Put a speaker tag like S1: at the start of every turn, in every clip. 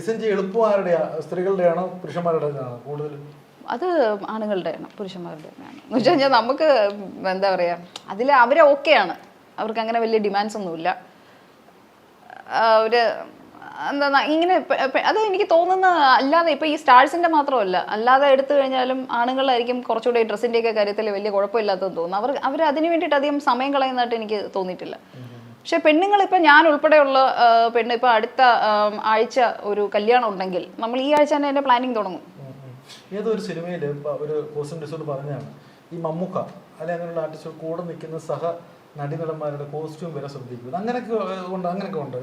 S1: Design എളുപ്പം ആരുടെയാ സ്ത്രീകളുടെയാണോ പുരുഷന്മാരുടെയാണോ കൂടുതൽ?
S2: അത് ആണുങ്ങളുടെയാണ് പുരുഷന്മാരുടെ എന്ന് വെച്ച് കഴിഞ്ഞാൽ നമുക്ക് എന്താ പറയുക അതിൽ അവരെ ഓക്കെയാണ്. അവർക്ക് അങ്ങനെ വലിയ ഡിമാൻഡ്സ് ഒന്നുമില്ല. ഇല്ല ഒരു എന്താ ഇങ്ങനെ അത് എനിക്ക് തോന്നുന്ന അല്ലാതെ ഇപ്പൊ ഈ സ്റ്റാഴ്സിന്റെ മാത്രമല്ല. അല്ലാതെ എടുത്തു കഴിഞ്ഞാലും ആണുങ്ങളായിരിക്കും കുറച്ചുകൂടെ ഡ്രസ്സിന്റെ ഒക്കെ കാര്യത്തിൽ വലിയ കുഴപ്പമില്ലാത്തതെന്ന് തോന്നുന്നു. അവർ അവർ അതിന് വേണ്ടിയിട്ട് അധികം സമയം കളയുന്നതായിട്ട് എനിക്ക് തോന്നിയിട്ടില്ല. പക്ഷെ പെണ്ണുങ്ങൾ ഇപ്പൊ ഞാൻ ഉൾപ്പെടെയുള്ള പെണ്ണ് ഇപ്പൊ അടുത്ത ആഴ്ച ഒരു കല്യാണം ഉണ്ടെങ്കിൽ നമ്മൾ ഈ ആഴ്ച തന്നെ അതിന്റെ പ്ലാനിങ് തുടങ്ങും.
S1: ഏതോ ഒരു സിനിമയിൽ ഒരു കോസ്റ്റ്യൂം ഡിസൈനർ പറഞ്ഞാണ് ഈ മമ്മൂക്ക അല്ലെ അങ്ങനെയുള്ള ആർട്ടിസ്റ്റ് കൂടെ നിൽക്കുന്ന സഹ നടിനടന്മാരുടെ കോസ്റ്റ്യൂം വരെ ശ്രദ്ധിക്കുന്നത് അങ്ങനെയൊക്കെ ഉണ്ട് അങ്ങനെയൊക്കെ ഉണ്ട്?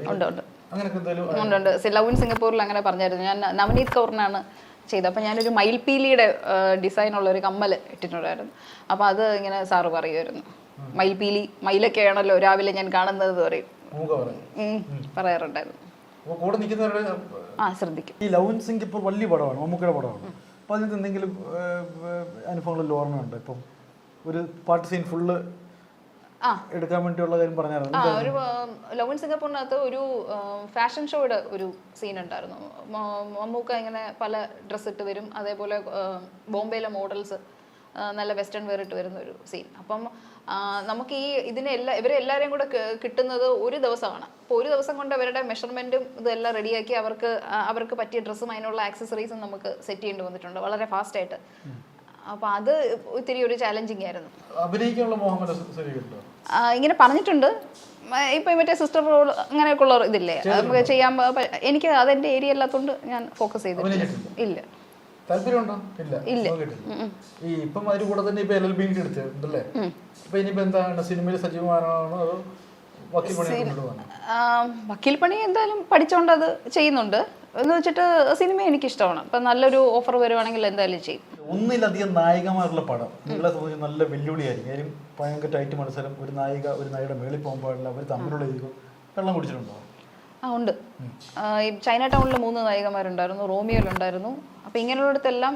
S1: അങ്ങനെയൊക്കെ എന്തെങ്കിലും
S2: ഉണ്ട് ഉണ്ട്. ലവ് ഇൻ സിംഗപ്പൂരിൽ അങ്ങനെ പറഞ്ഞായിരുന്നു. ഞാൻ നവനീത് കൗറിനാണ് ചെയ്തത്. അപ്പം ഞാനൊരു മയിൽപീലിയുടെ ഡിസൈനുള്ള ഒരു കമ്മൽ ഇട്ടിട്ടുണ്ടായിരുന്നു. അപ്പം അത് ഇങ്ങനെ സാറ് പറയുമായിരുന്നു. മയിൽപീലി മയിലൊക്കെ ആണല്ലോ രാവിലെ ഞാൻ കാണുന്നത് പറയും. പറയാറുണ്ടായിരുന്നു.
S1: കൂടെ നിൽക്കുന്നവരുടെ
S2: ആ ശ്രദ്ധിക്കും.
S1: ഈ ലവ് ഇൻ സിംഗ് ഇപ്പോൾ വലിയ പടമാണ് മമ്മൂക്കയുടെ പടമാണ്. അപ്പോൾ അതിനകത്ത് എന്തെങ്കിലും ഏഹ്, ഏഹ്, അനുഭവങ്ങളിൽ ഓർമ്മയുണ്ട്? ഇപ്പം ഒരു പാട്ട് സീൻ ഫുള്ള് എടുക്കാൻ വേണ്ടിയുള്ള കാര്യം പറഞ്ഞായിരുന്നു.
S2: ആ ഒരു ലവ് ഇൻ സിംഗപ്പൂറിനകത്ത് ഒരു ഫാഷൻ ഷോയുടെ ഒരു സീൻ ഉണ്ടായിരുന്നു മമ്മൂക്ക ഇങ്ങനെ പല ഡ്രസ്സ് ഇട്ട് വരും. അതേപോലെ ബോംബെയിലെ മോഡൽസ് നല്ല വെസ്റ്റേൺ വെയർ ഇട്ട് വരുന്ന ഒരു സീൻ അപ്പം നമുക്ക് ഈ ഇതിനെ എല്ലാ ഇവരെ എല്ലാവരെയും കൂടെ കിട്ടുന്നത് ഒരു ദിവസമാണ്. അപ്പോൾ ഒരു ദിവസം കൊണ്ട് അവരുടെ മെഷർമെന്റും ഇതെല്ലാം റെഡിയാക്കി അവർക്ക് അവർക്ക് പറ്റിയ ഡ്രസ്സും അതിനുള്ള ആക്സസറീസും നമുക്ക് സെറ്റ് ചെയ്യേണ്ടി വന്നിട്ടുണ്ട് വളരെ ഫാസ്റ്റായിട്ട് അപ്പോൾ അത് ഇത്തിരി ഒരു ചാലഞ്ചിങ് ആയിരുന്നു. ഇങ്ങനെ പറഞ്ഞിട്ടുണ്ട്. ഇപ്പൊ മറ്റേ സിസ്റ്റർ റോൾ അങ്ങനെയൊക്കെ ഉള്ള ഇതില്ലേ നമുക്ക് ചെയ്യാൻ എനിക്ക് അതെന്റെ ഏരിയ അല്ലാത്തതുകൊണ്ട് ഞാൻ ഫോക്കസ് ചെയ്തിട്ടില്ല. ഇല്ല.
S1: താല്പര്യമുണ്ടോ? ഇല്ല. ഈ ഇപ്പം അതിന് കൂടെ തന്നെ ഇപ്പൊ എൽ എൽ ബി എടുത്തിട്ടുണ്ടല്ലേ ഇപ്പൊ ഇനിയിപ്പോ എന്താണ് സിനിമയിൽ സജീവമാണോ അതോ വക്കീൽ പണി
S2: എന്തായാലും പഠിച്ചോണ്ട് അത് ചെയ്യുന്നുണ്ട്. എന്ന് വെച്ചിട്ട് സിനിമ എനിക്ക് ഇഷ്ടമാണ് ഇപ്പൊ നല്ലൊരു ഓഫർ വരുവാണെങ്കിൽ എന്തായാലും ചെയ്യും.
S1: ഒന്നിലധികം നായികമാരുള്ള പടം. നിങ്ങളെ സംബന്ധിച്ച് നല്ല വെല്ലുവിളിയായിരിക്കും. കാര്യം ഭയങ്കര ടൈറ്റ് മത്സരം ഒരു നായിക ഒരു നായികയുടെ മേളിൽ പോകാൻ പാടില്ല അവർ തമ്മിലുള്ള വെള്ളം കുടിച്ചിട്ടുണ്ടോ?
S2: ആ ഉണ്ട്. ഈ ചൈന ടൗണിൽ മൂന്ന് നായികമാരുണ്ടായിരുന്നു റോമിയോയിലുണ്ടായിരുന്നു. അപ്പം ഇങ്ങനെയുള്ളിടത്തെല്ലാം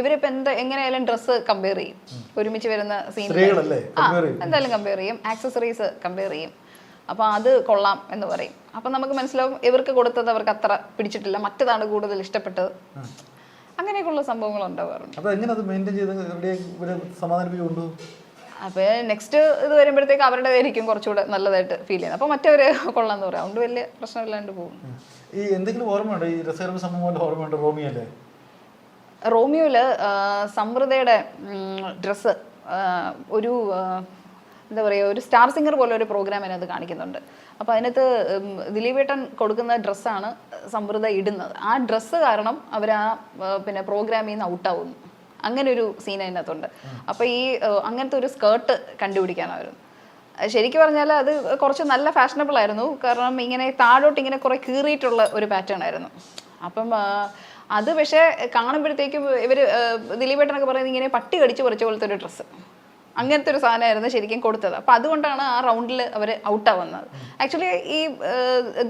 S2: ഇവരിപ്പോൾ എന്താ എങ്ങനെയായാലും ഡ്രസ്സ് കമ്പയർ ചെയ്യും. ഒരുമിച്ച് വരുന്ന സീൻ ആ എന്തായാലും കമ്പയർ ചെയ്യും. ആക്സസറീസ് കമ്പയർ ചെയ്യും. അപ്പോൾ അത് കൊള്ളാം എന്ന് പറയും. അപ്പം നമുക്ക് മനസ്സിലാവും ഇവർക്ക് കൊടുത്തത് അവർക്ക് അത്ര പിടിച്ചിട്ടില്ല. മറ്റതാണ് കൂടുതൽ ഇഷ്ടപ്പെട്ടത്. അങ്ങനെയൊക്കെയുള്ള സംഭവങ്ങൾ ഉണ്ടാവാറുണ്ട്. അപ്പോൾ നെക്സ്റ്റ് ഇത് വരുമ്പോഴത്തേക്ക് അവരുടേതായിരിക്കും കുറച്ചുകൂടെ നല്ലതായിട്ട് ഫീൽ ചെയ്യുന്നത്. അപ്പോൾ മറ്റവർ കൊള്ളാന്ന് പറയാം. അതുകൊണ്ട് വലിയ പ്രശ്നമില്ലാണ്ട് പോകും.
S1: ഈ എന്തെങ്കിലും ഓർമ്മയുണ്ടോ? ഈ റിസർവ് സംഭവം ഓർമ്മയുണ്ടോ റോമിയല്ലേ
S2: റോമിയോയിൽ സമൃദ്ധയുടെ ഡ്രസ്സ് ഒരു എന്താ പറയുക ഒരു സ്റ്റാർ സിംഗർ പോലെ ഒരു പ്രോഗ്രാം അതിനകത്ത് കാണിക്കുന്നുണ്ട്. അപ്പോൾ അതിനകത്ത് ദിലീപേട്ടൻ കൊടുക്കുന്ന ഡ്രസ്സാണ് സമൃദ്ധ ഇടുന്നത്. ആ ഡ്രസ്സ് കാരണം അവർ ആ, പിന്നെ പ്രോഗ്രാമിൽ നിന്ന് ഔട്ടാവുന്നു അങ്ങനെ ഒരു സീൻ അതിനകത്തുണ്ട്. അപ്പോൾ ഈ അങ്ങനത്തെ ഒരു സ്കേർട്ട് കണ്ടുപിടിക്കാനായിരുന്നു. ശരിക്കും പറഞ്ഞാൽ അത് കുറച്ച് നല്ല ഫാഷനബിൾ ആയിരുന്നു. കാരണം ഇങ്ങനെ താഴോട്ട് ഇങ്ങനെ കുറെ കീറിയിട്ടുള്ള ഒരു പാറ്റേൺ ആയിരുന്നു. അപ്പം അത് പക്ഷേ കാണുമ്പോഴത്തേക്കും ഇവർ ദിലീപേട്ടനൊക്കെ പറയുന്നത് ഇങ്ങനെ പട്ടി കടിച്ച് പറിച്ച പോലത്തെ ഒരു ഡ്രസ്സ് അങ്ങനത്തെ ഒരു സാധനമായിരുന്നു ശരിക്കും കൊടുത്തത്. അപ്പം അതുകൊണ്ടാണ് ആ റൗണ്ടിൽ അവർ ഔട്ടാവുന്നത് ആക്ച്വലി ഈ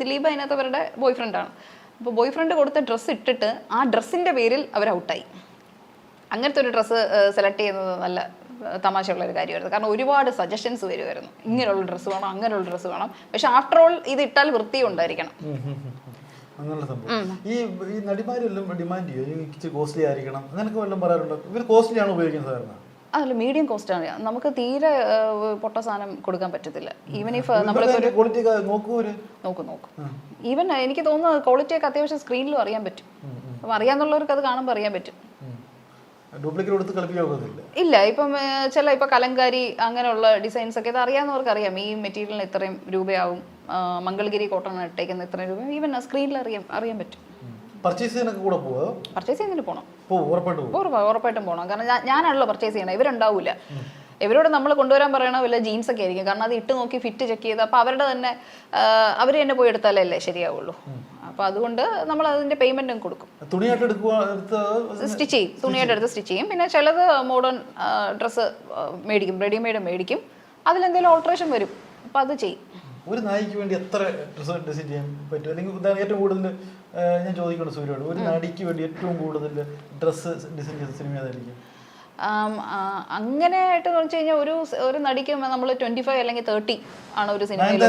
S2: ദിലീപ് അതിനകത്ത് അവരുടെ ബോയ് ഫ്രണ്ടാണ് അപ്പോൾ ബോയ് ഫ്രണ്ട് കൊടുത്ത ഡ്രസ്സ് ഇട്ടിട്ട് ആ ഡ്രസ്സിന്റെ പേരിൽ അവർ ഔട്ടായി അങ്ങനത്തെ ഒരു ഡ്രസ്സ് സെലക്ട് ചെയ്യുന്നത് നല്ല തമാശയുള്ള ഒരു കാര്യമായിരുന്നു. കാരണം ഒരുപാട് സജഷൻസ് വരുമായിരുന്നു ഇങ്ങനെയുള്ള ഡ്രസ്സ് വേണം അങ്ങനെയുള്ള ഡ്രസ്സ് വേണം. പക്ഷെ ആഫ്റ്റർ ഓൾ ഇത് ഇട്ടാൽ വൃത്തി ഉണ്ടായിരിക്കണം
S1: അങ്ങനെയുള്ള സംഭവം. ഈ ഈ നടിമാരെല്ലാം ഡിമാൻഡ് ചെയ്യും? ഈ ഇച്ചിരി കോസ്റ്റ്ലി ആയിരിക്കണം. അങ്ങനെയൊക്കെ വല്ലതും പറയാറുണ്ടോ? ഇവർ കോസ്റ്റ്ലി ആണ് ഉപയോഗിക്കുന്നത്
S2: അതല്ല മീഡിയം കോസ്റ്റ് ആണ്. നമുക്ക് തീരെ പൊട്ട സാധനം കൊടുക്കാൻ പറ്റത്തില്ല. ഈവൻ ഇഫ് നമ്മളിപ്പോൾ
S1: നോക്കും
S2: ഈവൻ എനിക്ക് തോന്നുന്നത് ക്വാളിറ്റി ഒക്കെ അത്യാവശ്യം സ്ക്രീനിലും അറിയാൻ പറ്റും. അപ്പം അറിയാന്നുള്ളവർക്ക് അത് കാണുമ്പോൾ അറിയാൻ പറ്റും.
S1: ഡ്യൂപ്ലിക്കേറ്റ് കൊടുത്ത് കളിപ്പിക്കാൻ ഒക്കത്തില്ല.
S2: ഇല്ല ഇപ്പം ചില ഇപ്പം കലങ്കാരി അങ്ങനെയുള്ള ഡിസൈൻസ് ഒക്കെ ഇത് അറിയാവുന്നവർക്ക് അറിയാം ഈ മെറ്റീരിയലിന് ഇത്രയും രൂപയാവും. മംഗൾഗിരി കോട്ടൺ ഇട്ടേക്കുന്ന ഇത്രയും രൂപ. ഈവൻ സ്ക്രീനിൽ അറിയാം അറിയാൻ പറ്റും.
S1: പർച്ചേസ് ചെയ്യാനൊക്കെ കൂടെ പോവോ?
S2: പർച്ചേസ് ചെയ്യുന്നതിന് പോകണം
S1: ഉറപ്പായിട്ട് പോകും
S2: ഉറപ്പാ- ഉറപ്പായിട്ടും പോകണം കാരണം ഞാനാണല്ലോ പർച്ചേസ് ചെയ്യണം ഇവരുണ്ടാവില്ല ഇവരോട് നമ്മൾ കൊണ്ടുവരാൻ പറയണ വല്ല ജീൻസ് ഒക്കെ ആയിരിക്കും. കാരണം അത് ഇട്ട് നോക്കി ഫിറ്റ് ചെക്ക് ചെയ്ത് അപ്പോൾ അവരുടെ തന്നെ അവർ തന്നെ പോയി എടുത്താലല്ലേ ശരിയാവുള്ളൂ. അപ്പോൾ അതുകൊണ്ട് നമ്മൾ അതിന്റെ പേയ്മെന്റും കൊടുക്കും.
S1: തുണിയായിട്ട് എടുക്കുക എടുത്ത്
S2: സ്റ്റിച്ച് ചെയ്യും. തുണിയായിട്ട് എടുത്ത് സ്റ്റിച്ച് ചെയ്യും. പിന്നെ ചിലത് മോഡേൺ ഡ്രസ്സ് മേടിക്കും. റെഡിമെയ്ഡ് മേടിക്കും. അതിലെന്തെങ്കിലും ഓൾട്രേഷൻ വരും. അപ്പം അത് ചെയ്യും.
S1: ഒരു നായിക്ക് വേണ്ടി എത്ര ഡ്രസ്സ് ഡിസൈൻ ചെയ്യാൻ പറ്റും? അല്ലെങ്കിൽ ഉദാഹരണം ഏറ്റവും കൂടുതൽ ഞാൻ ചോദിക്കണം സൂര്യോട് ഒരു നടിക്ക് വേണ്ടി ഏറ്റവും കൂടുതൽ ഡ്രസ്സ് ഡിസൈൻ ചെയ്ത സിനിമ ഏതായിരിക്കും?
S2: ആം, ആയിട്ട് വെച്ച് കഴിഞ്ഞാൽ ഒരു ഒരു നടിക്ക് നമ്മൾ ട്വന്റി ഫൈവ് അല്ലെങ്കിൽ തേർട്ടി ആണ് ഒരു സിനിമയിൽ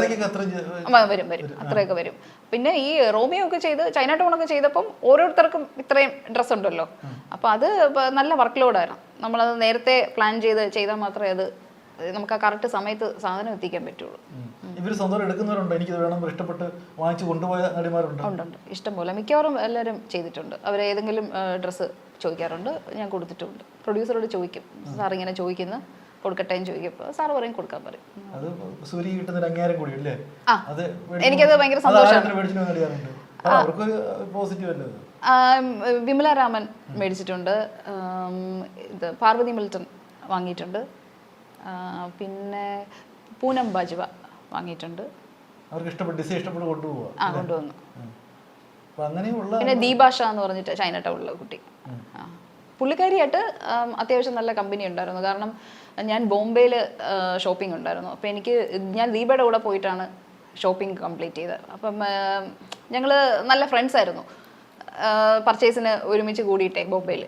S2: വരും വരും. അത്രയൊക്കെ വരും. പിന്നെ ഈ റോമിയോ ഒക്കെ ചെയ്ത് ചൈന ടൗൺ ഒക്കെ ചെയ്തപ്പം ഓരോരുത്തർക്കും ഇത്രയും ഡ്രസ്സ് ഉണ്ടല്ലോ. അപ്പൊ അത് നല്ല വർക്ക് ലോഡ് ലോഡായിരുന്നു നമ്മളത് നേരത്തെ പ്ലാൻ ചെയ്ത് ചെയ്താൽ മാത്രമേ അത് നമുക്ക് ആ കറക്റ്റ് സമയത്ത് സാധനം എത്തിക്കാൻ പറ്റുള്ളൂ.
S1: ഉം. ഇവർ സ്വന്തം എടുക്കുന്നവരുണ്ട്. എനിക്ക് വേണം ഇഷ്ടപ്പെട്ട് വാങ്ങിച്ചു കൊണ്ടുപോയ നടിമാരുണ്ട്.
S2: ഉണ്ടുണ്ട് ഇഷ്ടംപോലെ. മിക്കവാറും എല്ലാവരും ചെയ്തിട്ടുണ്ട്. അവർ ഏതെങ്കിലും ഡ്രസ്സ് ചോദിക്കാറുണ്ട്. ഞാൻ കൊടുത്തിട്ടുണ്ട്. പ്രൊഡ്യൂസറോട് ചോദിക്കും. സാർ ഇങ്ങനെ ചോദിക്കുന്നു. കൊടുക്കട്ടെ എന്ന് ചോദിക്കും. സാർ പറയും കൊടുക്കാൻ പറയും.
S1: അത് സൂര്യ കിട്ടുന്ന കൂടി അല്ലേ. അത്
S2: എനിക്കത് ഭയങ്കര സന്തോഷമാണ്. വിമല രാമൻ മേടിച്ചിട്ടുണ്ട്. ഇത് പാർവതി മിൽട്ടൺ വാങ്ങിയിട്ടുണ്ട്. പിന്നെ പൂനം ബാജ്വ. വാങ്ങിയിട്ടുണ്ട്.
S1: അവർക്ക് ഇഷ്ടപ്പെട്ട് ഡിസൈൻ ഇഷ്ടപ്പെട്ട് കൊണ്ടുപോവാ
S2: ആ കൊണ്ടുവന്നു.
S1: അങ്ങനെയുള്ള
S2: പിന്നെ ദീപാഷ എന്ന് പറഞ്ഞിട്ട് ചൈന ടൗണിലെ കുട്ടി. പുള്ളിക്കാരിയായിട്ട് അത്യാവശ്യം നല്ല കമ്പനി ഉണ്ടായിരുന്നു. കാരണം ഞാൻ ബോംബെയിൽ ഷോപ്പിംഗ് ഉണ്ടായിരുന്നു. അപ്പോൾ എനിക്ക് ഞാൻ ദീപയുടെ കൂടെ പോയിട്ടാണ് ഷോപ്പിംഗ് കംപ്ലീറ്റ് ചെയ്തത്. അപ്പം ഞങ്ങൾ നല്ല ഫ്രണ്ട്സ് ആയിരുന്നു. പർച്ചേസിന് ഒരുമിച്ച് കൂടിയിട്ടേ ബോംബെയിൽ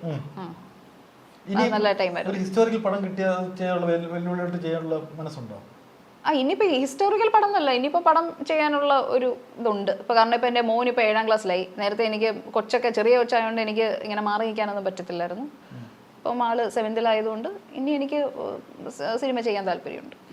S2: നല്ല ടൈമായിരുന്നു
S1: ഒരു ഹിസ്റ്റോറിക്കൽ പടം കിട്ടിയ ചെയ്യാനുള്ള വെല്ലു- വെല്ലുവിളിയായിട്ട് ചെയ്യാനുള്ള മനസ്സുണ്ടോ?
S2: ആ ഇനിയിപ്പോൾ ഹിസ്റ്റോറിക്കൽ പടം എന്നല്ല ഇനിയിപ്പോൾ പടം ചെയ്യാനുള്ള ഒരു ഇതുണ്ട്. ഇപ്പോൾ കാരണം ഇപ്പോൾ എന്റെ മോൻ ഇപ്പോൾ ഏഴാം ക്ലാസ്സിലായി. നേരത്തെ എനിക്ക് കൊച്ചൊക്കെ ചെറിയ കൊച്ചായതുകൊണ്ട് എനിക്ക് ഇങ്ങനെ മാറി നിൽക്കാനൊന്നും പറ്റത്തില്ലായിരുന്നു അപ്പം ആൾ സെവൻത്തിലായതുകൊണ്ട് ഇനി എനിക്ക് സിനിമ ചെയ്യാൻ താല്പര്യമുണ്ട്.